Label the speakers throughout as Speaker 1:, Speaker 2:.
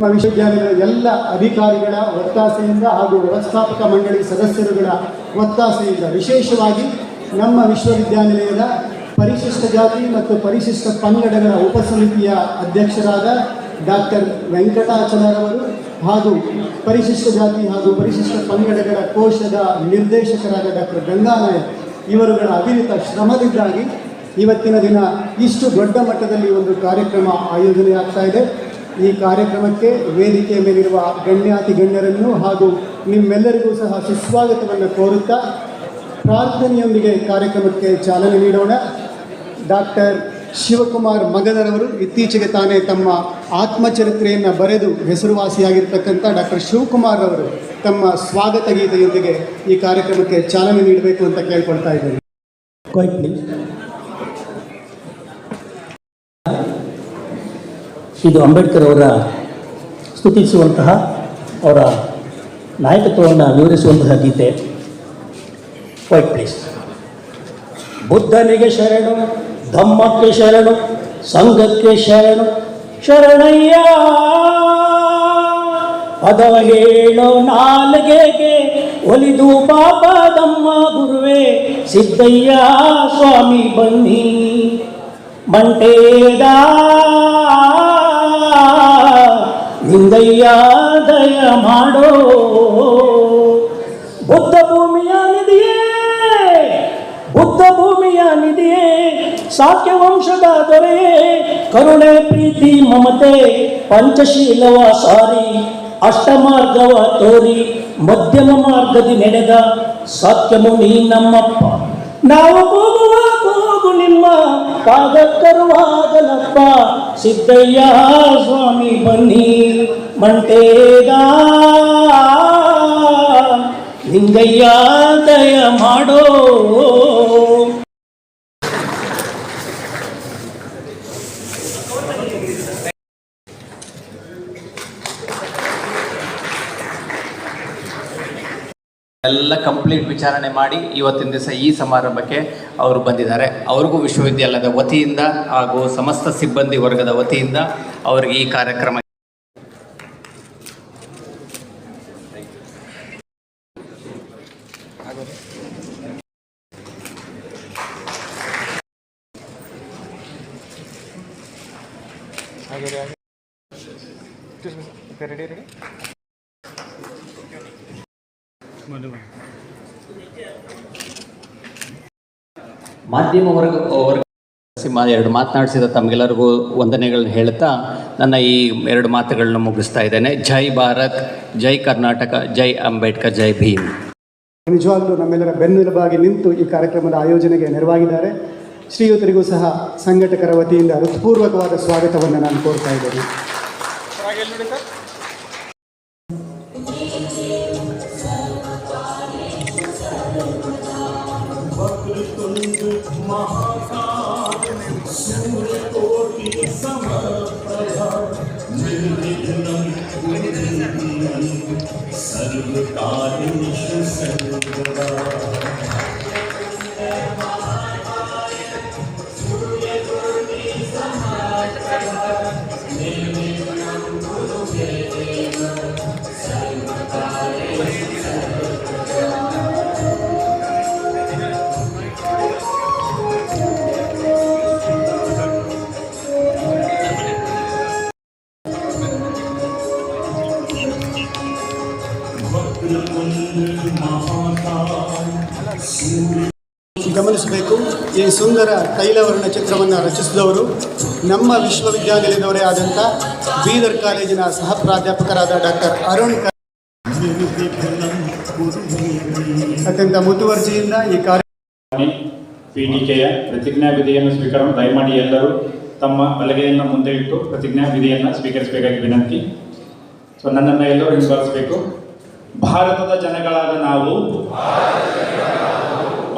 Speaker 1: ನಮ್ಮ ವಿಶ್ವವಿದ್ಯಾಲಯದ ಎಲ್ಲ ಅಧಿಕಾರಿಗಳ ಒತ್ತಾಸೆಯಿಂದ ಹಾಗೂ ವ್ಯವಸ್ಥಾಪಕ ಮಂಡಳಿ ಸದಸ್ಯರುಗಳ ಒತ್ತಾಸೆಯಿಂದ ವಿಶೇಷವಾಗಿ ನಮ್ಮ ವಿಶ್ವವಿದ್ಯಾನಿಲಯದ ಪರಿಶಿಷ್ಟ ಜಾತಿ ಮತ್ತು ಪರಿಶಿಷ್ಟ ಪಂಗಡಗಳ ಉಪಸಮಿತಿಯ ಅಧ್ಯಕ್ಷರಾದ ಡಾಕ್ಟರ್ ವೆಂಕಟಾಚಲರವರು ಹಾಗೂ ಪರಿಶಿಷ್ಟ ಜಾತಿ ಹಾಗೂ ಪರಿಶಿಷ್ಟ ಪಂಗಡಗಳ ಕೋಶದ ನಿರ್ದೇಶಕರಾದ ಡಾಕ್ಟರ್ ಗಂಗಾನಾಯಕ್ ಇವರುಗಳ ಅವಿರತ ಶ್ರಮದಿಂದಾಗಿ ಇವತ್ತಿನ ದಿನ ಇಷ್ಟು ದೊಡ್ಡ ಮಟ್ಟದಲ್ಲಿ ಒಂದು ಕಾರ್ಯಕ್ರಮ ಆಯೋಜನೆ ಆಗ್ತಾ ಇದೆ. ಈ ಕಾರ್ಯಕ್ರಮಕ್ಕೆ ವೇದಿಕೆಯ ಮೇಲಿರುವ ಗಣ್ಯಾತಿ ಗಣ್ಯರನ್ನು ಹಾಗೂ ನಿಮ್ಮೆಲ್ಲರಿಗೂ ಸಹ ಸುಸ್ವಾಗತವನ್ನು ಕೋರುತ್ತಾ ಪ್ರಾರ್ಥನೆಯೊಂದಿಗೆ ಕಾರ್ಯಕ್ರಮಕ್ಕೆ ಚಾಲನೆ ನೀಡೋಣ. ಡಾಕ್ಟರ್ ಶಿವಕುಮಾರ್ ಮಗದರವರು ಇತ್ತೀಚೆಗೆ ತಾನೇ ತಮ್ಮ ಆತ್ಮಚರಿತ್ರೆಯನ್ನು ಬರೆದು ಹೆಸರುವಾಸಿಯಾಗಿರ್ತಕ್ಕಂಥ ಡಾಕ್ಟರ್ ಶಿವಕುಮಾರ್ ಅವರು ತಮ್ಮ ಸ್ವಾಗತ ಗೀತೆಯೊಂದಿಗೆ ಈ ಕಾರ್ಯಕ್ರಮಕ್ಕೆ ಚಾಲನೆ ನೀಡಬೇಕು ಅಂತ ಕೇಳ್ಕೊಳ್ತಾ ಇದ್ದೇನೆ.
Speaker 2: ಇದು ಅಂಬೇಡ್ಕರ್ ಅವರ ಸ್ತುತಿಸುವಂತಹ ಅವರ ನಾಯಕತ್ವವನ್ನು ವಿವರಿಸುವಂತಹ ಗೀತೆ ವೈಟ್ ಪ್ಲೀಸ್ ಬುದ್ಧನಿಗೆ ಶರಣು, ಧಮ್ಮಕ್ಕೆ ಶರಣು, ಸಂಘಕ್ಕೆ ಶರಣು, ಶರಣಯ್ಯ! ಪದವ ಹೇಳೋ ನಾಲ್ಗೆಗೆ, ಒಲಿದು ಪಾಪದಮ್ಮ ಗುರುವೇ, ಸಿದ್ದಯ್ಯ ಸ್ವಾಮಿ ಬನ್ನಿ ಮಂಟೇದ ನಿಂಗಯ್ಯ ದಯ ಮಾಡೋ. ಬುದ್ಧ ಭೂಮಿಯ ನಿಧಿಯೇ, ಬುದ್ಧ ಭೂಮಿಯ ನಿಧಿಯೇ ಸಾಕ್ಯ ವಂಶದ ದೊರೆಯೇ, ಕರುಣೆ, ಪ್ರೀತಿ, ಮಮತೆ ಪಂಚಶೀಲವ ಸಾರಿ ಅಷ್ಟಮಾರ್ಗವ ತೋರಿ, ಮಧ್ಯಮ ಮಾರ್ಗದಿ ನಡೆದ ಸಾಕ್ಯ ಮುನಿ ನಮ್ಮಪ್ಪ ನಾವು ಕೂಗುವ ಕೂಗು ನಿಮ್ಮ ಪಾದಕ್ಕರುವಾಗಲಪ್ಪ ಸಿದ್ದಯ್ಯ ಸ್ವಾಮಿ ಬನ್ನಿ ಮಂಟೇದ ಲಿಂಗಯ್ಯ ದಯ ಮಾಡೋ
Speaker 3: ಎಲ್ಲ ಕಂಪ್ಲೀಟ್ ವಿಚಾರಣೆ ಮಾಡಿ ಇವತ್ತಿನ ದಿವಸ ಈ ಸಮಾರಂಭಕ್ಕೆ ಅವರು ಬಂದಿದ್ದಾರೆ. ಅವ್ರಿಗೂ ವಿಶ್ವವಿದ್ಯಾಲಯದ ವತಿಯಿಂದ ಹಾಗೂ ಸಮಸ್ತ ಸಿಬ್ಬಂದಿ ವರ್ಗದ ವತಿಯಿಂದ ಅವರಿಗೆ ಈ ಕಾರ್ಯಕ್ರಮ ಮಾಧ್ಯಮ ವರ್ಗ ವರ್ಗ ಸಿಂಹ ಎರಡು ಮಾತನಾಡಿಸಿದ ತಮಗೆಲ್ಲರಿಗೂ ವಂದನೆಗಳನ್ನ ಹೇಳ್ತಾ ನನ್ನ ಈ ಎರಡು ಮಾತುಗಳನ್ನ ಮುಗಿಸ್ತಾ ಇದ್ದೇನೆ. ಜೈ ಭಾರತ್ ಜೈ ಕರ್ನಾಟಕ ಜೈ ಅಂಬೇಡ್ಕರ್ ಜೈ ಭೀಮ್.
Speaker 1: ನಿಜವಾಗ್ಲೂ ನಮ್ಮೆಲ್ಲರ ಬೆನ್ನೆಲುಬಾಗಿ ನಿಂತು ಈ ಕಾರ್ಯಕ್ರಮದ ಆಯೋಜನೆಗೆ ನೆರವಾಗಿದ್ದಾರೆ. ಶ್ರೀಯುತರಿಗೂ ಸಹ ಸಂಘಟಕರ ವತಿಯಿಂದ ಹೃತ್ಪೂರ್ವಕವಾದ ಸ್ವಾಗತವನ್ನು ನಾನು ಕೋರ್ತಾ ಇದ್ದೇನೆ. सर्वकालेषु सर्वदा ಈ ಸುಂದರ ತೈಲವರ್ಣ ಚಿತ್ರವನ್ನು ರಚಿಸಿದವರು ನಮ್ಮ ವಿಶ್ವವಿದ್ಯಾನಿಲಯದವರೇ ಆದಂಥ ಬೀದರ್ ಕಾಲೇಜಿನ ಸಹ ಪ್ರಾಧ್ಯಾಪಕರಾದ ಡಾಕ್ಟರ್ ಅರುಣ್ ಅತ್ಯಂತ ಮುತುವರ್ಜಿಯಿಂದ ಈ ಕಾರ್ಯ
Speaker 4: ಪೀಠಿಕೆಯ ಪ್ರತಿಜ್ಞಾ ವಿಧಿಯನ್ನು ಸ್ವೀಕಾರ ದಯಮಾಡಿ ಎಲ್ಲರೂ ತಮ್ಮ ಬಲಗೆಯನ್ನು ಮುಂದೆ ಇಟ್ಟು ಪ್ರತಿಜ್ಞಾ ವಿಧಿಯನ್ನು ಸ್ವೀಕರಿಸಬೇಕಾಗಿ ವಿನಂತಿ. ಸೊ ನನ್ನನ್ನು ಎಲ್ಲರೂ ಹಿಂಬಾಲಿಸಬೇಕು. ಭಾರತದ ಜನಗಳಾದ ನಾವು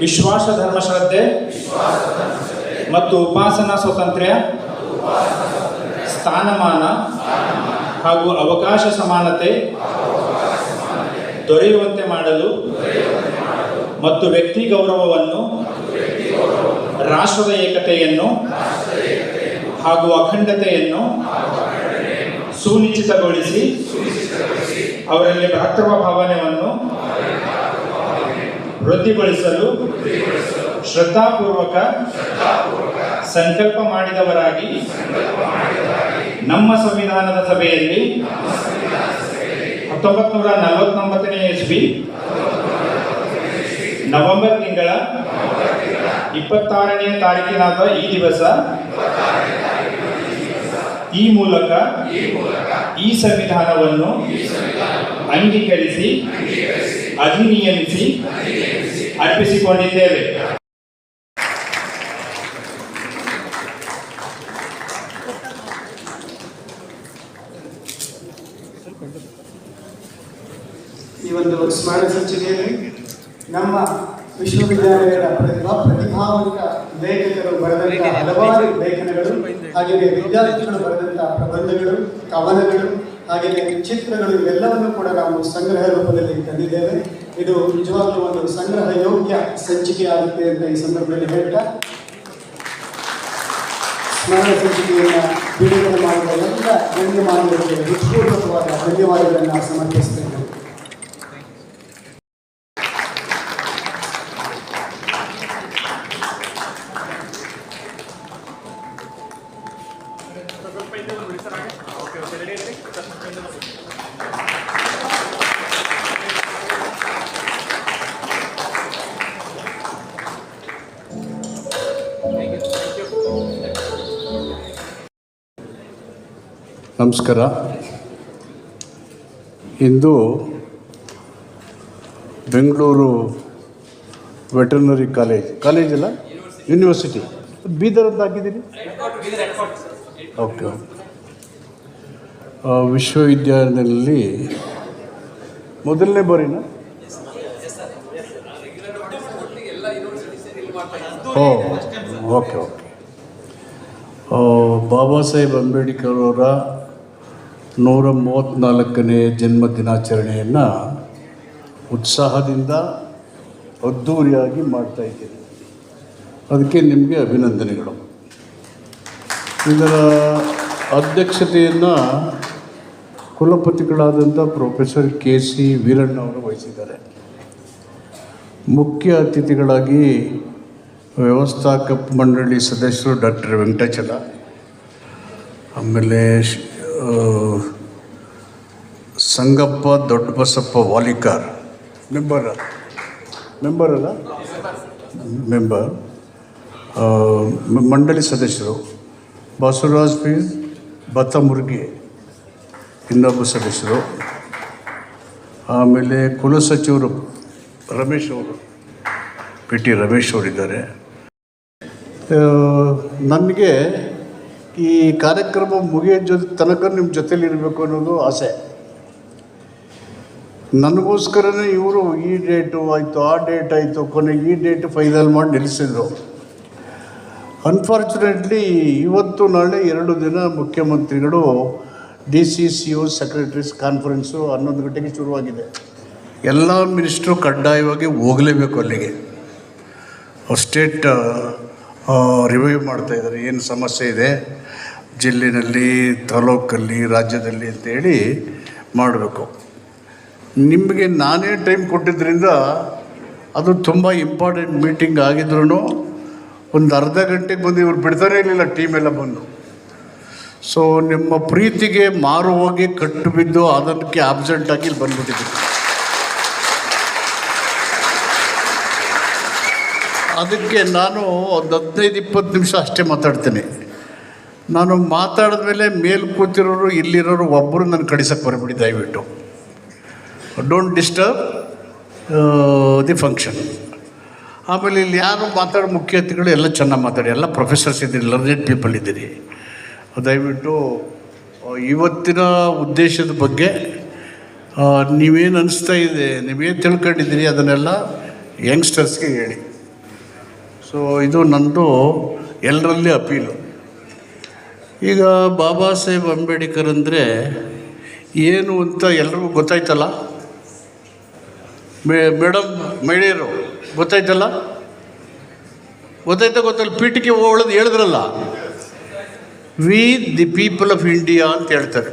Speaker 4: ವಿಶ್ವಾಸ ಧರ್ಮಶ್ರದ್ಧೆ ಮತ್ತು ಉಪಾಸನಾ ಸ್ವಾತಂತ್ರ್ಯ, ಸ್ಥಾನಮಾನ ಹಾಗೂ ಅವಕಾಶ ಸಮಾನತೆ ದೊರೆಯುವಂತೆ ಮಾಡಲು ಮತ್ತು ವ್ಯಕ್ತಿ ಗೌರವವನ್ನು ರಾಷ್ಟ್ರದ ಏಕತೆಯನ್ನು ಹಾಗೂ ಅಖಂಡತೆಯನ್ನು ಸುನಿಶ್ಚಿತಗೊಳಿಸಿ ಅವರಲ್ಲಿ ಭ್ರಾತೃವ ಭಾವನೆಯನ್ನು ವೃದ್ಧಿಗೊಳಿಸಲು ಶ್ರದ್ಧಾಪೂರ್ವಕ ಸಂಕಲ್ಪ ಮಾಡಿದವರಾಗಿ ನಮ್ಮ ಸಂವಿಧಾನದ ಸಭೆಯಲ್ಲಿ ಹತ್ತೊಂಬತ್ತು ನೂರ ನಲವತ್ತೊಂಬತ್ತನೇ ಇಸ್ವಿ ನವೆಂಬರ್ ತಿಂಗಳ ಇಪ್ಪತ್ತಾರನೇ ತಾರೀಕಿನಾದ ಈ ದಿವಸ ಈ ಮೂಲಕ ಈ ಸಂವಿಧಾನವನ್ನು ಅಂಗೀಕರಿಸಿ, ಅಧಿನಿಯಮಿಸಿ ಅರ್ಪಿಸಿಕೊಂಡಿದ್ದೇವೆ.
Speaker 1: ಈ ಒಂದು ಸ್ಮಾರಕ ಸಂಚಿಕೆಯಲ್ಲಿ ನಮ್ಮ ವಿಶ್ವವಿದ್ಯಾಲಯದ ಪ್ರತಿಭಾ ಪ್ರತಿಭಾವಂತ ಲೇಖಕರು ಬರೆದಂತಹ ಹಲವಾರು ಲೇಖನಗಳು, ಹಾಗೆಯೇ ವಿದ್ಯಾರ್ಥಿಗಳು ಬರೆದಂತಹ ಪ್ರಬಂಧಗಳು, ಕವನಗಳು, ಹಾಗೆಯೇ ಚಿತ್ರಗಳು, ಇವೆಲ್ಲವನ್ನು ಕೂಡ ನಾವು ಸಂಗ್ರಹ ರೂಪದಲ್ಲಿ ತಂದಿದ್ದೇವೆ. ಇದು ನಿಜವಾಗ್ಲೂ ಒಂದು ಸಂಗ್ರಹ ಯೋಗ್ಯ ಸಂಚಿಕೆ ಆಗುತ್ತೆ ಅಂತ ಈ ಸಂದರ್ಭದಲ್ಲಿ ಹೇಳ್ತಾ ಸ್ಮರಣ ಸಂಚಿಕೆಯನ್ನು ಬಿಡುಗಡೆ ಮಾಡಿದ ಎಲ್ಲ ಗಣ್ಯಮಾನ್ಯರಿಗೆ ಹೃತ್ಪೂರ್ವಕವಾದ ಧನ್ಯವಾದಗಳನ್ನು ಸಮರ್ಪಿಸ್ತೇನೆ.
Speaker 5: ನಮಸ್ಕಾರ. ಇಂದು ಬೆಂಗಳೂರು ವೆಟರ್ನರಿ ಕಾಲೇಜ್ ಕಾಲೇಜ್ ಅಲ್ಲ? ಯೂನಿವರ್ಸಿಟಿ ಬೀದರ್ ಅಂತ ಹಾಕಿದ್ದೀರಿ ಓಕೆ ವಿಶ್ವವಿದ್ಯಾಲಯದಲ್ಲಿ ಮೊದಲನೇ ಬಾರಿನ? ಓ ಓಕೆ ಓಕೆ ಬಾಬಾ ಸಾಹೇಬ್ ಅಂಬೇಡ್ಕರ್ ಅವರ ನೂರ ಮೂವತ್ತ್ನಾಲ್ಕನೇ ಜನ್ಮ ದಿನಾಚರಣೆಯನ್ನು ಉತ್ಸಾಹದಿಂದ ಅದ್ಧೂರಿಯಾಗಿ ಮಾಡ್ತಾ ಇದ್ದೀರಿ ಅದಕ್ಕೆ ನಿಮಗೆ ಅಭಿನಂದನೆಗಳು. ಇದರ ಅಧ್ಯಕ್ಷತೆಯನ್ನು ಕುಲಪತಿಗಳಾದಂಥ ಪ್ರೊಫೆಸರ್ ಕೆ ಸಿ ವೀರಣ್ಣ ಅವರು ವಹಿಸಿದ್ದಾರೆ. ಮುಖ್ಯ ಅತಿಥಿಗಳಾಗಿ ವ್ಯವಸ್ಥಾಪಕ ಮಂಡಳಿ ಸದಸ್ಯರು ಡಾಕ್ಟರ್ ವೆಂಕಟಾಚಲ, ಆಮೇಲೆ ಶ್- ದೊಡ್ಡ ಸಂಗಪ್ಪ ದೊಡ್ಡಬಸಪ್ಪ ವಾಲಿಕಾರ್. ಮೆಂಬರ್ ಮೆಂಬರ್ ಅಲ್ಲ? ಮೆಂಬರ್ ಮಂಡಳಿ ಸದಸ್ಯರು. ಬಸವರಾಜ್ ಪಿ ಭತ್ತ ಮುರುಗಿ ಇನ್ನೊಬ್ಬ ಸದಸ್ಯರು. ಆಮೇಲೆ ಕುಲಸಚಿವರು ರಮೇಶ್ ಅವರು ಪಿ ಟಿ ರಮೇಶ್ ಅವರಿದ್ದಾರೆ. ನಮಗೆ ನನಗೆ ಈ ಕಾರ್ಯಕ್ರಮ ಮುಗಿಯೋ ಜೊತೆ ತನಕ ನಿಮ್ಮ ಜೊತೆಲಿ ಇರಬೇಕು ಅನ್ನೋದು ಆಸೆ. ನನಗೋಸ್ಕರನೇ ಇವರು ಈ ಡೇಟು ಆಯಿತು, ಆ ಡೇಟ್ ಆಯಿತು ಕೊನೆಗೆ ಈ ಡೇಟ್ ಫೈನಲ್ ಮಾಡಿ ನಿಲ್ಲಿಸಿದ್ರು. ಅನ್ಫಾರ್ಚುನೇಟ್ಲಿ ಇವತ್ತು ನಾಳೆ ಎರಡು ದಿನ ಮುಖ್ಯಮಂತ್ರಿಗಳು, D C C O secretaries conference ಹನ್ನೊಂದು ಗಂಟೆಗೆ ಶುರುವಾಗಿದೆ. ಎಲ್ಲ ಮಿನಿಸ್ಟ್ರು ಕಡ್ಡಾಯವಾಗಿ ಹೋಗಲೇಬೇಕು ಅಲ್ಲಿಗೆ. ಸ್ಟೇಟ್ ರಿವ್ಯೂ ಮಾಡ್ತಾ ಇದ್ದಾರೆ, ಏನು ಸಮಸ್ಯೆ ಇದೆ ಜಿಲ್ಲೆನಲ್ಲಿ, ತಾಲೂಕಲ್ಲಿ, ರಾಜ್ಯದಲ್ಲಿ ಅಂತೇಳಿ ಮಾಡಬೇಕು. ನಿಮಗೆ ನಾನೇ ಟೈಮ್ ಕೊಟ್ಟಿದ್ದರಿಂದ ಅದು ತುಂಬ ಇಂಪಾರ್ಟೆಂಟ್ ಮೀಟಿಂಗ್ ಆಗಿದ್ರು ಒಂದು ಅರ್ಧ ಗಂಟೆಗೆ ಬಂದು ಇವ್ರು ಬಿಡ್ತಾನೇ ಇರಲಿಲ್ಲ ಟೀಮ್ ಎಲ್ಲ ಬಂದು. ಸೊ ನಿಮ್ಮ ಪ್ರೀತಿಗೆ ಮಾರು ಹೋಗಿ ಕಟ್ಟು ಬಿದ್ದು ಅದಕ್ಕೆ ಆಬ್ಸೆಂಟ್ ಆಗಿ ಇಲ್ಲಿ ಬಂದ್ಬಿಟ್ಟಿದ್ದೀವಿ ಅದಕ್ಕೆ ನಾನು ಒಂದು ಹದಿನೈದು, ಇಪ್ಪತ್ತು ನಿಮಿಷ ಅಷ್ಟೇ ಮಾತಾಡ್ತೀನಿ. ನಾನು ಮಾತಾಡಿದ ಮೇಲೆ ಮೇಲ್ ಕೂತಿರೋರು ಇಲ್ಲಿರೋರು ಒಬ್ಬರು ನನ್ನ ಕಡಿಸಕ್ಕೆ ಬರಬಿಡಿ, ದಯವಿಟ್ಟು. ಡೋಂಟ್ ಡಿಸ್ಟರ್ಬ್ ದಿ ಫಂಕ್ಷನ್ ಆಮೇಲೆ ಇಲ್ಲಿ ಯಾರು ಮಾತಾಡೋ ಮುಖ್ಯ ಅತಿಥಿಗಳು ಎಲ್ಲ ಚೆನ್ನಾಗಿ ಮಾತಾಡಿ. ಎಲ್ಲ ಪ್ರೊಫೆಸರ್ಸ್ ಇದ್ದೀರಿ ಲರ್ನೆಡ್ ಪೀಪಲ್ ಇದ್ದೀರಿ. ದಯವಿಟ್ಟು ಇವತ್ತಿನ ಉದ್ದೇಶದ ಬಗ್ಗೆ ನೀವೇನು ಅನಿಸ್ತಾ ಇದೆ, ನೀವೇನು ತಿಳ್ಕೊಂಡಿದ್ದೀರಿ ಅದನ್ನೆಲ್ಲ ಯಂಗ್ಸ್ಟರ್ಸ್ಗೆ ಹೇಳಿ. ಸೊ ಇದು ನಂದು ಎಲ್ಲರಲ್ಲಿ ಅಪೀಲು. ಈಗ ಬಾಬಾ ಸಾಹೇಬ್ ಅಂಬೇಡ್ಕರ್ ಅಂದರೆ ಏನು ಅಂತ ಎಲ್ರಿಗೂ ಗೊತ್ತಾಯ್ತಲ್ಲ? ಮೇ, ಮೇಡಮ್, ಮಹಿಳೆಯರು, ಗೊತ್ತಾಯ್ತಲ್ಲ? ಗೊತ್ತಾಯ್ತಾ ಗೊತ್ತಲ್ಲ? ಪೀಠಕ್ಕೆ ಒಳದು ಹೇಳಿದ್ರಲ್ಲ? We the people of India ಅಂತ ಹೇಳ್ತಾರೆ.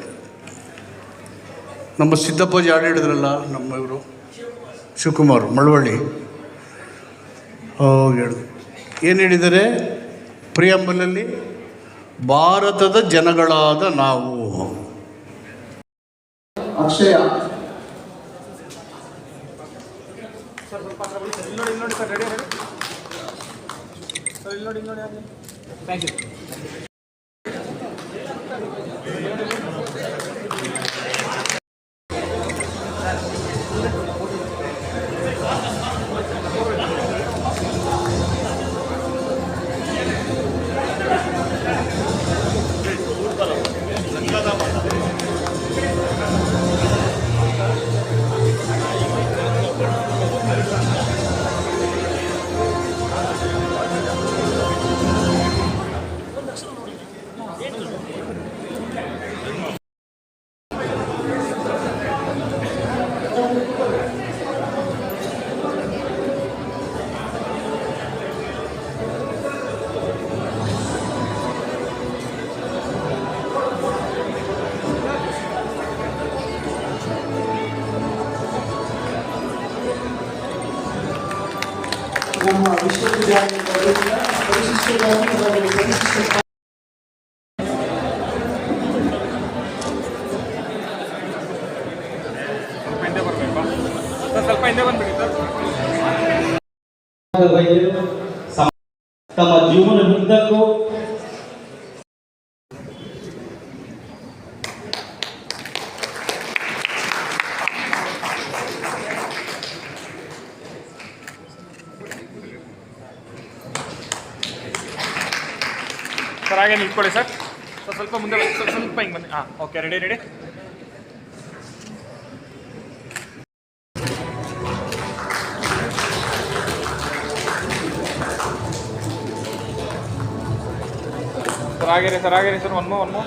Speaker 5: ನಮ್ಮ ಸಿದ್ದಪ್ಪಾಜಿ ಹಾಡು ಹೇಳಿದ್ರಲ್ಲ ನಮ್ಮ ಇವರು? ಶಿವಕುಮಾರ್, ಮಳವಳ್ಳಿ. ಹೇಳಿದ್ರು. ಏನು ಹೇಳಿದ್ದಾರೆ? ಪ್ರಿಯಂಬಲಲ್ಲಿ ಭಾರತದ ಜನಗಳಾದ ನಾವು.
Speaker 1: ಅಕ್ಷಯ. ನಮ್ಮ
Speaker 2: ತಮ್ಮ ಜೀವನದುದ್ದಕ್ಕೂ
Speaker 4: ಸರ್, ಹಾಗೆ ನಿಂತ್ಕೊಳ್ಳಿ ಸರ್. ಸ್ವಲ್ಪ ಮುಂದೆ ಸ್ವಲ್ಪ ಹಿಂಗೆ ಬನ್ನಿ. ಹಾಂ, ಓಕೆ ರೆಡಿ ರೆಡಿ ಆಗಿರಿ ಸರ್ ಆಗಿರಿ sir one one more one more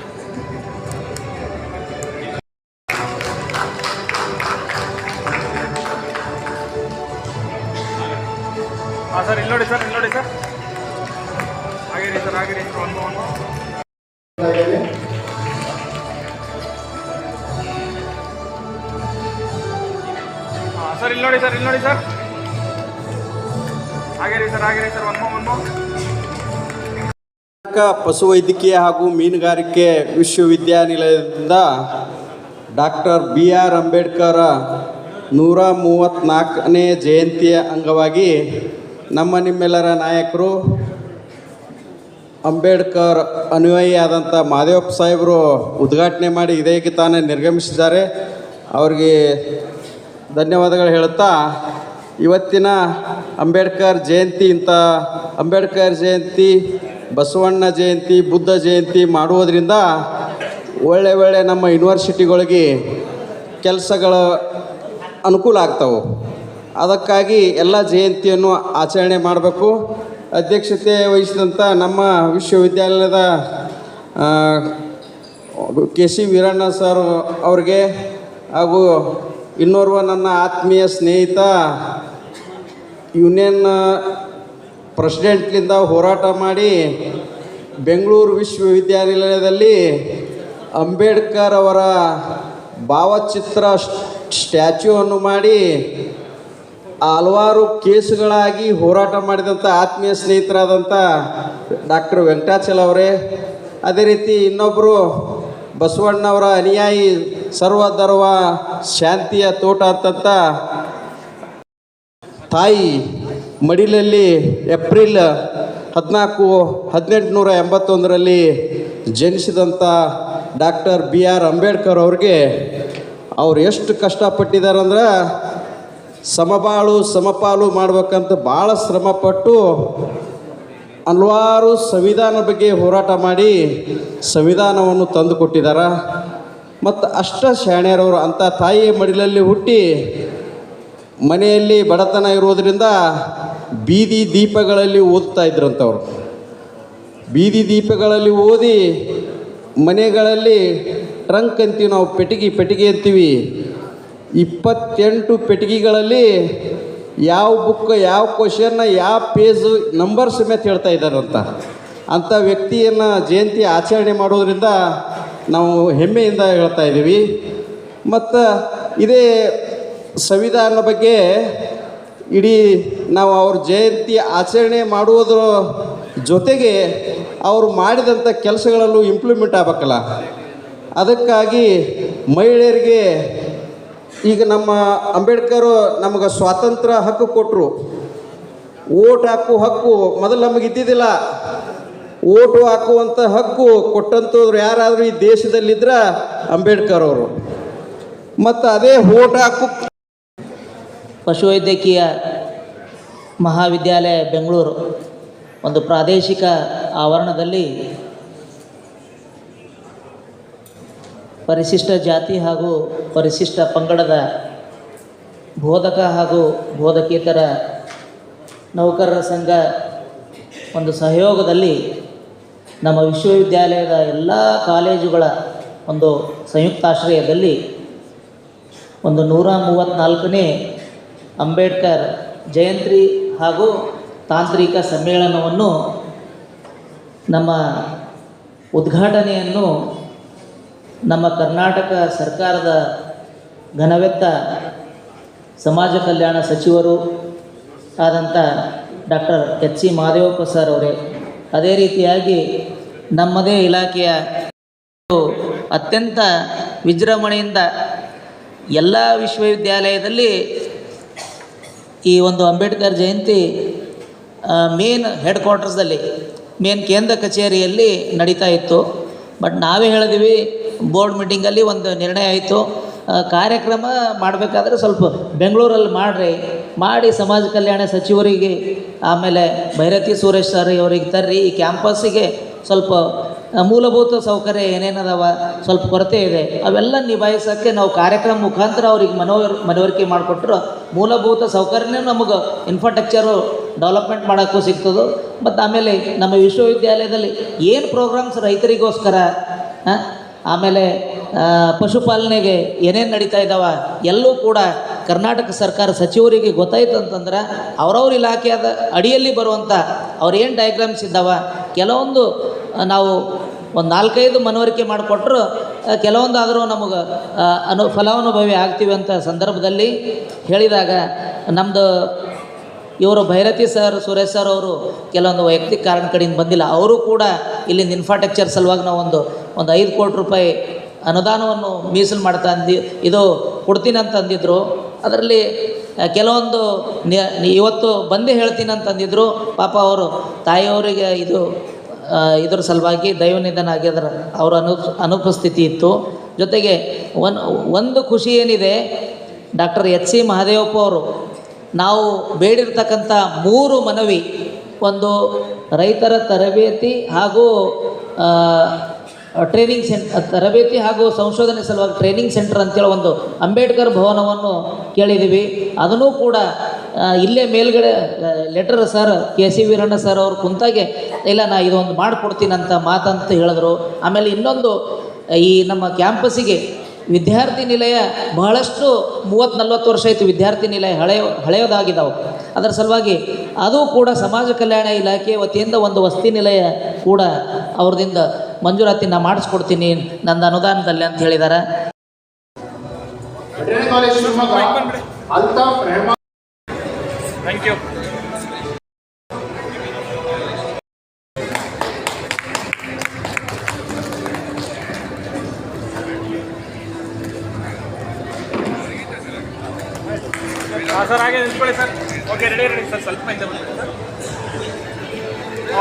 Speaker 4: ಹಾಂ ಸರ್ ಇಲ್ಲಿ ನೋಡಿ ಸರ್ ಇಲ್ಲಿ ನೋಡಿ ಸರ್ ಆಗಿರಿ ಸರ್ ಆಗಿರಿ sir one one more one more ಹಾಂ ಸರ್ ಇಲ್ಲಿ ನೋಡಿ ಸರ್ ಇಲ್ಲಿ ನೋಡಿ ಸರ್ ಆಗಿರಿ ಸರ್ ಆಗಿರಿ ಸರ್ ಒನ್ ಒನ್ಮೋ ಒನ್ ಮೋ
Speaker 6: ಪಶುವೈದ್ಯಕೀಯ ಹಾಗೂ ಮೀನುಗಾರಿಕೆ ವಿಶ್ವವಿದ್ಯಾನಿಲಯದಿಂದ ಡಾಕ್ಟರ್ ಬಿ ಆರ್ ಅಂಬೇಡ್ಕರ್ ನೂರ ಮೂವತ್ತ್ನಾಲ್ಕನೇ ಜಯಂತಿಯ ಅಂಗವಾಗಿ ನಮ್ಮ ನಿಮ್ಮೆಲ್ಲರ ನಾಯಕರು, ಅಂಬೇಡ್ಕರ್ ಅನುಯಾಯಿ ಆದಂಥ ಮಾದೇವಪ್ಪ ಸಾಹೇಬರು ಉದ್ಘಾಟನೆ ಮಾಡಿ ಇದಕ್ಕೆ ತಾನೇ ನಿರ್ಗಮಿಸಿದ್ದಾರೆ, ಅವರಿಗೆ ಧನ್ಯವಾದಗಳು ಹೇಳುತ್ತಾ, ಇವತ್ತಿನ ಅಂಬೇಡ್ಕರ್ ಜಯಂತಿ ಇಂಥ ಅಂಬೇಡ್ಕರ್ ಜಯಂತಿ ಬಸವಣ್ಣ ಜಯಂತಿ, ಬುದ್ಧ ಜಯಂತಿ ಮಾಡುವುದರಿಂದ ಒಳ್ಳೆ ಒಳ್ಳೆ ನಮ್ಮ ಯೂನಿವರ್ಸಿಟಿಗಳಿಗೆ ಕೆಲಸಗಳ ಅನುಕೂಲ ಆಗ್ತವೆ. ಅದಕ್ಕಾಗಿ ಎಲ್ಲ ಜಯಂತಿಯನ್ನು ಆಚರಣೆ ಮಾಡಬೇಕು. ಅಧ್ಯಕ್ಷತೆ ವಹಿಸಿದಂಥ ನಮ್ಮ ವಿಶ್ವವಿದ್ಯಾಲಯದ ಕೆ ಸಿ ವೀರಣ್ಣ ಸರ್ ಅವ್ರಿಗೆ ಹಾಗೂ ಇನ್ನೋರ್ವ ನನ್ನ ಆತ್ಮೀಯ ಸ್ನೇಹಿತ ಯೂನಿಯನ್ ಪ್ರೆಸಿಡೆಂಟ್ಲಿಂದ ಹೋರಾಟ ಮಾಡಿ ಬೆಂಗಳೂರು ವಿಶ್ವವಿದ್ಯಾನಿಲಯದಲ್ಲಿ ಅಂಬೇಡ್ಕರ್ ಅವರ ಭಾವಚಿತ್ರ ಸ್ಟ್ಯಾಚ್ಯೂವನ್ನು ಮಾಡಿ ಹಲವಾರು ಕೇಸುಗಳಾಗಿ ಹೋರಾಟ ಮಾಡಿದಂಥ ಆತ್ಮೀಯ ಸ್ನೇಹಿತರಾದಂಥ ಡಾಕ್ಟರ್ ವೆಂಕಟಾಚಲ ಅವರೇ, ಅದೇ ರೀತಿ ಇನ್ನೊಬ್ಬರು ಬಸವಣ್ಣವರ ಅನುಯಾಯಿ ಸರ್ವಧರ್ವ ಶಾಂತಿಯ ತೋಟ ಅಂತ ತಾಯಿ ಮಡಿಲಲ್ಲಿ ಏಪ್ರಿಲ್ ಹದಿನಾಲ್ಕು, ಹದಿನೆಂಟುನೂರ ಎಂಬತ್ತೊಂದರಲ್ಲಿ ಜನಿಸಿದಂಥ ಡಾಕ್ಟರ್ ಬಿ ಆರ್ ಅಂಬೇಡ್ಕರ್ ಅವ್ರಿಗೆ ಅವ್ರು ಎಷ್ಟು ಕಷ್ಟಪಟ್ಟಿದ್ದಾರಂದ್ರೆ ಸಮಬಾಳು, ಸಮಪಾಲು ಮಾಡ್ಬೇಕಂತ ಭಾಳ ಶ್ರಮಪಟ್ಟು ಹಲವಾರು ಸಂವಿಧಾನ ಬಗ್ಗೆ ಹೋರಾಟ ಮಾಡಿ ಸಂವಿಧಾನವನ್ನು ತಂದು ಕೊಟ್ಟಿದ್ದಾರೆ ಮತ್ತು ಅಷ್ಟ ಶಾಣ್ಯರವರು ಅಂಥ ತಾಯಿಯ ಮಡಿಲಲ್ಲಿ ಹುಟ್ಟಿ ಮನೆಯಲ್ಲಿ ಬಡತನ ಇರೋದರಿಂದ ಬೀದಿ ದೀಪಗಳಲ್ಲಿ ಓದ್ತಾ ಇದ್ರಂಥವ್ರು ಬೀದಿ ದೀಪಗಳಲ್ಲಿ ಓದಿ ಮನೆಗಳಲ್ಲಿ ಟ್ರಂಕ್ ಅಂತೀವಿ ನಾವು, ಪೆಟಿಗೆ ಪೆಟಿಗೆ ಅಂತೀವಿ. ಇಪ್ಪತ್ತೆಂಟು ಪೆಟಿಗೆಗಳಲ್ಲಿ ಯಾವ ಬುಕ್ ಯಾವ ಕ್ವಶನ್ನ ಯಾವ ಪೇಜು ನಂಬರ್ ಸಮೇತ ಹೇಳ್ತಾ ಇದ್ದಾರಂತ. ಅಂಥ ವ್ಯಕ್ತಿಯನ್ನು ಜಯಂತಿ ಆಚರಣೆ ಮಾಡೋದ್ರಿಂದ ನಾವು ಹೆಮ್ಮೆಯಿಂದ ಹೇಳ್ತಾ ಇದ್ದೀವಿ. ಮತ್ತು ಇದೇ ಸಂವಿಧಾನದ ಬಗ್ಗೆ ಇಡೀ ನಾವು ಅವ್ರ ಜಯಂತಿ ಆಚರಣೆ ಮಾಡುವುದರ ಜೊತೆಗೆ ಅವರು ಮಾಡಿದಂಥ ಕೆಲಸಗಳಲ್ಲೂ ಇಂಪ್ಲಿಮೆಂಟ್ ಆಗಬೇಕಲ್ಲ. ಅದಕ್ಕಾಗಿ ಮಹಿಳೆಯರಿಗೆ ಈಗ ನಮ್ಮ ಅಂಬೇಡ್ಕರ್ ನಮಗೆ ಸ್ವಾತಂತ್ರ್ಯ ಹಕ್ಕು ಕೊಟ್ಟರು ಓಟ್ ಹಾಕುವ ಹಕ್ಕು ಮೊದಲು ನಮಗೆ ಇದ್ದಿದ್ದಿಲ್ಲ. ಓಟು ಹಾಕುವಂಥ ಹಕ್ಕು ಕೊಟ್ಟಂಥವ್ರು ಯಾರಾದರೂ ಈ ದೇಶದಲ್ಲಿದ್ದರೆ ಅಂಬೇಡ್ಕರ್ ಅವರು. ಮತ್ತು ಅದೇ ಓಟ್ ಹಾಕು
Speaker 7: ಪಶುವೈದ್ಯಕೀಯ ಮಹಾವಿದ್ಯಾಲಯ ಬೆಂಗಳೂರು, ಒಂದು ಪ್ರಾದೇಶಿಕ ಆವರಣದಲ್ಲಿ ಪರಿಶಿಷ್ಟ ಜಾತಿ ಹಾಗೂ ಪರಿಶಿಷ್ಟ ಪಂಗಡದ ಬೋಧಕ ಹಾಗೂ ಬೋಧಕೇತರ ನೌಕರರ ಸಂಘ ಒಂದು ಸಹಯೋಗದಲ್ಲಿ ನಮ್ಮ ವಿಶ್ವವಿದ್ಯಾಲಯದ ಎಲ್ಲ ಕಾಲೇಜುಗಳ ಒಂದು ಸಂಯುಕ್ತಾಶ್ರಯದಲ್ಲಿ ಒಂದು ನೂರ ಮೂವತ್ತ್ನಾಲ್ಕನೇ ಅಂಬೇಡ್ಕರ್ ಜಯಂತಿ ಹಾಗೂ ತಾಂತ್ರಿಕ ಸಮ್ಮೇಳನವನ್ನು ನಮ್ಮ ಉದ್ಘಾಟನೆಯನ್ನು ನಮ್ಮ ಕರ್ನಾಟಕ ಸರ್ಕಾರದ ಘನವೆತ್ತ ಸಮಾಜ ಕಲ್ಯಾಣ ಸಚಿವರು ಆದಂಥ doctor H C Mahadevappa sir ಅವರೇ. ಅದೇ ರೀತಿಯಾಗಿ ನಮ್ಮದೇ ಇಲಾಖೆಯ ಅತ್ಯಂತ ವಿಜೃಂಭಣೆಯಿಂದ ಎಲ್ಲ ವಿಶ್ವವಿದ್ಯಾಲಯದಲ್ಲಿ ಈ ಒಂದು ಅಂಬೇಡ್ಕರ್ ಜಯಂತಿ ಮೇನ್ ಹೆಡ್ ಕ್ವಾರ್ಟರ್ಸಲ್ಲಿ ಮೇನ್ ಕೇಂದ್ರ ಕಚೇರಿಯಲ್ಲಿ ನಡೀತಾ ಇತ್ತು. ಬಟ್ ನಾವೇ ಹೇಳಿದ್ವಿ ಬೋರ್ಡ್ ಮೀಟಿಂಗಲ್ಲಿ ಒಂದು ನಿರ್ಣಯ ಆಯಿತು. ಕಾರ್ಯಕ್ರಮ ಮಾಡಬೇಕಾದ್ರೆ ಸ್ವಲ್ಪ ಬೆಂಗಳೂರಲ್ಲಿ ಮಾಡಿರಿ. ಮಾಡಿ ಸಮಾಜ ಕಲ್ಯಾಣ ಸಚಿವರಿಗೆ, ಆಮೇಲೆ ಭೈರತಿ ಸುರೇಶ್ ಸರ್ ಇವರಿಗೆ ತರ್ರಿ. ಈ ಕ್ಯಾಂಪಸ್ಸಿಗೆ ಸ್ವಲ್ಪ ಮೂಲಭೂತ ಸೌಕರ್ಯ ಏನೇನದಾವ? ಸ್ವಲ್ಪ ಕೊರತೆ ಇದೆ. ಅವೆಲ್ಲ ನಿಭಾಯಿಸೋಕ್ಕೆ ನಾವು ಕಾರ್ಯಕ್ರಮ ಮುಖಾಂತರ ಅವ್ರಿಗೆ ಮನೋವರ್, ಮನವರಿಕೆ ಮಾಡಿಕೊಟ್ರು ಮೂಲಭೂತ ಸೌಕರ್ಯನೇ ನಮಗೆ ಇನ್ಫ್ರಾಸ್ಟ್ರಕ್ಚರು ಡೆವಲಪ್ಮೆಂಟ್ ಮಾಡೋಕ್ಕೂ ಸಿಗ್ತದೆ. ಮತ್ತು ಆಮೇಲೆ ನಮ್ಮ ವಿಶ್ವವಿದ್ಯಾಲಯದಲ್ಲಿ ಏನು ಪ್ರೋಗ್ರಾಮ್ಸ್ ರೈತರಿಗೋಸ್ಕರ ಆಮೇಲೆ ಪಶುಪಾಲನೆಗೆ ಏನೇನು ನಡೀತಾ ಇದ್ದಾವ ಎಲ್ಲೂ ಕೂಡ ಕರ್ನಾಟಕ ಸರ್ಕಾರ ಸಚಿವರಿಗೆ ಗೊತ್ತಾಯ್ತು ಅಂತಂದ್ರೆ ಅವರವ್ರ ಇಲಾಖೆಯಾದ ಅಡಿಯಲ್ಲಿ ಬರುವಂಥ ಅವ್ರೇನು ಡಯಾಗ್ರಾಮ್ಸ್ ಇದ್ದಾವ, ಕೆಲವೊಂದು ನಾವು ಒಂದು ನಾಲ್ಕೈದು ಮನವರಿಕೆ ಮಾಡಿಕೊಟ್ರು ಕೆಲವೊಂದಾದರೂ ನಮಗೆ ಅನು, ಫಲಾನುಭವಿ ಆಗ್ತೀವಿ ಅಂತ ಸಂದರ್ಭದಲ್ಲಿ ಹೇಳಿದಾಗ ನಮ್ಮದು ಇವರು ಭೈರತಿ ಸರ್, ಸುರೇಶ್ ಸರ್ ಅವರು ಕೆಲವೊಂದು ವೈಯಕ್ತಿಕ ಕಾರಣ ಕಡೆಯಿಂದ ಬಂದಿಲ್ಲ. ಅವರು ಕೂಡ ಇಲ್ಲಿಂದ ಇನ್ಫ್ರಾಸ್ಟ್ರಕ್ಚರ್ ಸಲುವಾಗಿ ನಾವು ಒಂದು ಒಂದು ಐದು ಕೋಟಿ ರೂಪಾಯಿ ಅನುದಾನವನ್ನು ಮೀಸಲು ಮಾಡ್ತಾ ಅಂದಿ, ಇದು ಕೊಡ್ತೀನಿ ಅಂತ ಅಂದಿದ್ರು. ಅದರಲ್ಲಿ ಕೆಲವೊಂದು ಇವತ್ತು ಬಂದೇ ಹೇಳ್ತೀನಿ ಅಂತಂದಿದ್ರು ಪಾಪ ಅವರು ತಾಯಿಯವರಿಗೆ ಇದು ಇದ್ರ ಸಲುವಾಗಿ ದೈವ ನಿಧನ ಆಗ್ಯದ್ರ ಅವರ ಅನು, ಅನುಪಸ್ಥಿತಿ ಇತ್ತು. ಜೊತೆಗೆ ಒನ್, ಒಂದು ಖುಷಿ ಏನಿದೆ, ಡಾಕ್ಟರ್ ಎಚ್ ಸಿ ಮಹದೇವಪ್ಪ ಅವರು, ನಾವು ಬೇಡಿರ್ತಕ್ಕಂಥ ಮೂರು ಮನವಿ, ಒಂದು ರೈತರ ತರಬೇತಿ ಹಾಗೂ ಟ್ರೈನಿಂಗ್ ಸೆಂಟ್ ತರಬೇತಿ ಹಾಗೂ ಸಂಶೋಧನೆ ಸಲುವಾಗಿ ಟ್ರೈನಿಂಗ್ ಸೆಂಟರ್ ಅಂತೇಳಿ ಒಂದು ಅಂಬೇಡ್ಕರ್ ಭವನವನ್ನು ಕೇಳಿದ್ದೀವಿ. ಅದನ್ನು ಕೂಡ ಇಲ್ಲೇ ಮೇಲ್ಗಡೆ letter sir K C Veeranna sir ಅವ್ರು ಕುಂತಾಗೆ, ಇಲ್ಲ, ನಾ ಇದೊಂದು ಮಾಡಿಕೊಡ್ತೀನಿ ಅಂತ ಮಾತಂತ ಹೇಳಿದ್ರು. ಆಮೇಲೆ ಇನ್ನೊಂದು, ಈ ನಮ್ಮ ಕ್ಯಾಂಪಸ್ಸಿಗೆ ವಿದ್ಯಾರ್ಥಿ ನಿಲಯ ಬಹಳಷ್ಟು ಮೂವತ್ತು ನಲ್ವತ್ತು ವರ್ಷ ಆಯಿತು ವಿದ್ಯಾರ್ಥಿ ನಿಲಯ ಹಳೆಯ ಹಳೆಯದಾಗಿದ್ದಾವೆ ಅದರ ಸಲುವಾಗಿ ಅದು ಕೂಡ ಸಮಾಜ ಕಲ್ಯಾಣ ಇಲಾಖೆ ವತಿಯಿಂದ ಒಂದು ವಸ್ತಿ ನಿಲಯ ಕೂಡ ಅವ್ರದಿಂದ ಮಂಜೂರಾತಿ ನಾ ಮಾಡಿಸ್ಕೊಡ್ತೀನಿ, ನಂದು ಅನುದಾನದಲ್ಲಿ ಅಂತ ಹೇಳಿದ್ದಾರೆ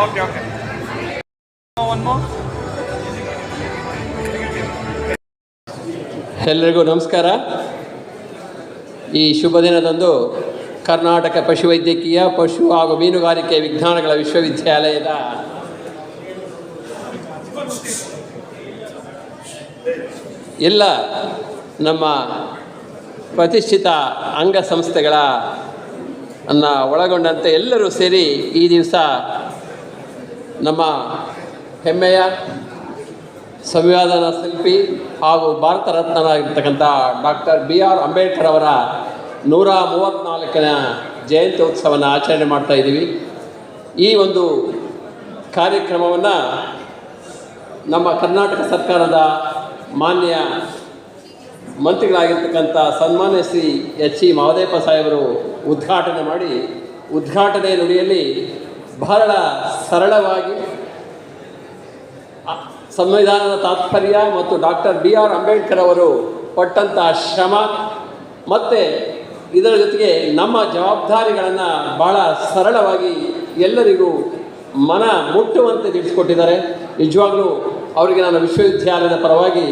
Speaker 8: ಓಕೆ ಒನ್
Speaker 9: ಎಲ್ಲರಿಗೂ ನಮಸ್ಕಾರ. ಈ ಶುಭ ದಿನದಂದು ಕರ್ನಾಟಕ ಪಶುವೈದ್ಯಕೀಯ ಪಶು ಹಾಗೂ ಮೀನುಗಾರಿಕೆ ವಿಜ್ಞಾನಗಳ ವಿಶ್ವವಿದ್ಯಾಲಯದ ಎಲ್ಲ ನಮ್ಮ ಪ್ರತಿಷ್ಠಿತ ಅಂಗಸಂಸ್ಥೆಗಳ ಅನ್ನ ಒಳಗೊಂಡಂತೆ ಎಲ್ಲರೂ ಸೇರಿ ಈ ದಿವಸ ನಮ್ಮ ಹೆಮ್ಮೆಯ ಸಂವಿಧಾನ ಶಿಲ್ಪಿ ಹಾಗೂ ಭಾರತ ರತ್ನರಾಗಿರ್ತಕ್ಕಂಥ ಡಾಕ್ಟರ್ ಬಿ ಆರ್ ಅಂಬೇಡ್ಕರ್ ಅವರ ನೂರ ಮೂವತ್ತ್ನಾಲ್ಕನ ಉತ್ಸವವನ್ನು ಆಚರಣೆ ಮಾಡ್ತಾ ಇದ್ದೀವಿ. ಈ ಒಂದು ಕಾರ್ಯಕ್ರಮವನ್ನು ನಮ್ಮ ಕರ್ನಾಟಕ ಸರ್ಕಾರದ ಮಾನ್ಯ ಮಂತ್ರಿಗಳಾಗಿರ್ತಕ್ಕಂಥ ಸನ್ಮಾನ್ಯ ಶ್ರೀ ಎಚ್ ಇ ಮಹದೇಪ ಸಾಹೇಬರು ಉದ್ಘಾಟನೆ ಮಾಡಿ ಉದ್ಘಾಟನೆ ನುಡಿಯಲ್ಲಿ ಬಹಳ ಸರಳವಾಗಿ ಸಂವಿಧಾನದ ತಾತ್ಪರ್ಯ ಮತ್ತು ಡಾಕ್ಟರ್ ಬಿ ಆರ್ ಅಂಬೇಡ್ಕರ್ ಅವರು ಪಟ್ಟಂತಹ ಶ್ರಮ ಮತ್ತು ಇದರ ಜೊತೆಗೆ ನಮ್ಮ ಜವಾಬ್ದಾರಿಗಳನ್ನು ಬಹಳ ಸರಳವಾಗಿ ಎಲ್ಲರಿಗೂ ಮನ ಮುಟ್ಟುವಂತೆ ತಿಳಿಸಿಕೊಟ್ಟಿದ್ದಾರೆ. ನಿಜವಾಗ್ಲೂ ಅವರಿಗೆ ನಾನು ವಿಶ್ವವಿದ್ಯಾಲಯದ ಪರವಾಗಿ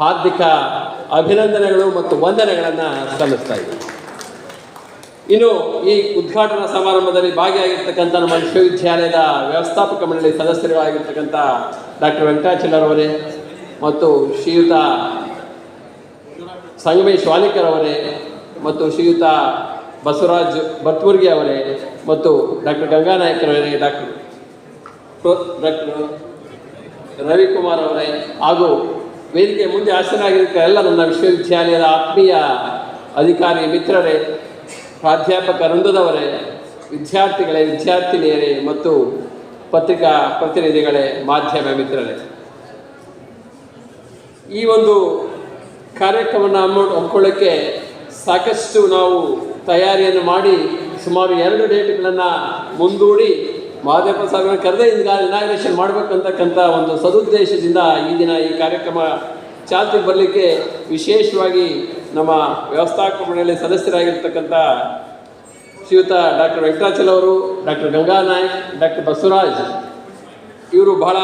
Speaker 9: ಹಾರ್ದಿಕ ಅಭಿನಂದನೆಗಳು ಮತ್ತು ವಂದನೆಗಳನ್ನು ಸಲ್ಲಿಸ್ತಾ ಇದ್ದೀನಿ. ಇನ್ನು ಈ ಉದ್ಘಾಟನಾ ಸಮಾರಂಭದಲ್ಲಿ ಭಾಗಿಯಾಗಿರ್ತಕ್ಕಂಥ ನಮ್ಮ ವಿಶ್ವವಿದ್ಯಾಲಯದ ವ್ಯವಸ್ಥಾಪಕ ಮಂಡಳಿ ಸದಸ್ಯರಾಗಿರ್ತಕ್ಕಂಥ ಡಾಕ್ಟರ್ ವೆಂಕಟಾಚಲರವರೇ ಮತ್ತು ಶ್ರೀಯುತ ಸಂಗಮೇಶ್ ವಾಲಿಕರ್ ಅವರೇ ಮತ್ತು ಶ್ರೀಯುತ ಬಸವರಾಜ್ ಭಟ್ವರ್ಗಿ ಅವರೇ ಮತ್ತು ಡಾಕ್ಟರ್ ಗಂಗಾನಾಯಕರವರೇ ಡಾಕ್ಟರ್ ಡಾಕ್ಟರ್ ರವಿಕುಮಾರ್ ಅವರೇ ಹಾಗೂ ವೇದಿಕೆ ಮುಂದೆ ಆಸನಾಗಿರ್ತಾರೆ ಎಲ್ಲ ನನ್ನ ವಿಶ್ವವಿದ್ಯಾಲಯದ ಆತ್ಮೀಯ ಅಧಿಕಾರಿ ಮಿತ್ರರೇ ಪ್ರಾಧ್ಯಾಪಕ ವೃಂದದವರೇ ವಿದ್ಯಾರ್ಥಿಗಳೇ, ವಿದ್ಯಾರ್ಥಿನಿಯರೇ ಮತ್ತು ಪತ್ರಿಕಾ ಪ್ರತಿನಿಧಿಗಳೇ, ಮಾಧ್ಯಮ ಮಿತ್ರರೇ. ಈ ಒಂದು ಕಾರ್ಯಕ್ರಮವನ್ನು ಹಮ್ಮು ಹಮ್ಮಿಕೊಳ್ಳೋಕ್ಕೆ ಸಾಕಷ್ಟು ನಾವು ತಯಾರಿಯನ್ನು ಮಾಡಿ ಸುಮಾರು ಎರಡು ಡೇಟ್ಗಳನ್ನು ಮುಂದೂಡಿ ಮಹಾದೇವ ಸಾಹೇಬರನ್ನು ಕರೆದೇ ಈಗ ಇನಾಗ್ರೇಷನ್ ಮಾಡಬೇಕಂತಕ್ಕಂಥ ಒಂದು ಸದುದ್ದೇಶದಿಂದ ಈ ದಿನ ಈ ಕಾರ್ಯಕ್ರಮ ಚಾಲ್ತಿಗೆ ಬರಲಿಕ್ಕೆ ವಿಶೇಷವಾಗಿ ನಮ್ಮ ವ್ಯವಸ್ಥಾಪಕ ಮಂಡಳಿ ಸದಸ್ಯರಾಗಿರ್ತಕ್ಕಂಥ ಶ್ರೀಯುತ ಡಾಕ್ಟರ್ ವೆಂಕಟಾಚಲ್ ಅವರು, ಡಾಕ್ಟರ್ ಗಂಗಾ ನಾಯಕ್, ಡಾಕ್ಟರ್ ಬಸವರಾಜ್, ಇವರು ಬಹಳ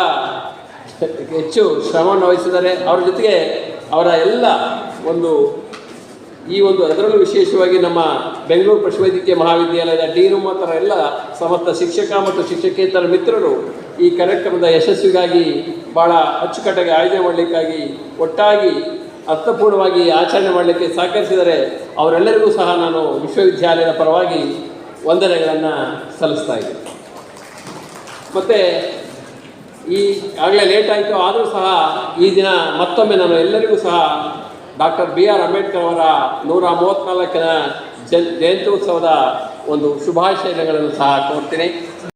Speaker 9: ಹೆಚ್ಚು ಶ್ರಮವನ್ನು ವಹಿಸಿದ್ದಾರೆ. ಅವರ ಜೊತೆಗೆ ಅವರ ಎಲ್ಲ ಒಂದು ಈ ಒಂದು ಅದರಲ್ಲೂ ವಿಶೇಷವಾಗಿ ನಮ್ಮ ಬೆಂಗಳೂರು ಪಶುವೈದ್ಯಕೀಯ ಮಹಾವಿದ್ಯಾಲಯದ ಡೀನು ಮಾತ್ರ ಎಲ್ಲ ಸಮಸ್ತ ಶಿಕ್ಷಕ ಮತ್ತು ಶಿಕ್ಷಕೇತರ ಮಿತ್ರರು ಈ ಕಾರ್ಯಕ್ರಮದ ಯಶಸ್ವಿಗಾಗಿ ಭಾಳ ಅಚ್ಚುಕಟ್ಟಾಗಿ ಆಯೋಜನೆ ಮಾಡಲಿಕ್ಕಾಗಿ ಒಟ್ಟಾಗಿ ಅರ್ಥಪೂರ್ಣವಾಗಿ ಆಚರಣೆ ಮಾಡಲಿಕ್ಕೆ ಸಹಕರಿಸಿದರೆ ಅವರೆಲ್ಲರಿಗೂ ಸಹ ನಾನು ವಿಶ್ವವಿದ್ಯಾಲಯದ ಪರವಾಗಿ ವಂದನೆಗಳನ್ನು ಸಲ್ಲಿಸ್ತಾ ಇದ್ದೀನಿ. ಮತ್ತು ಈ ಆಗಲೇ ಲೇಟ್ ಆಯಿತು, ಆದರೂ ಸಹ ಈ ದಿನ ಮತ್ತೊಮ್ಮೆ ನಾನು ಎಲ್ಲರಿಗೂ ಸಹ ಡಾಕ್ಟರ್ ಬಿ ಆರ್ ಅಂಬೇಡ್ಕರ್ ಅವರ ನೂರ ಮೂವತ್ತ್ನಾಲ್ಕನ ಜಯಂತ್ಯೋತ್ಸವದ ಒಂದು ಶುಭಾಶಯಗಳನ್ನು ಸಹ ಕೋರ್ತೀನಿ.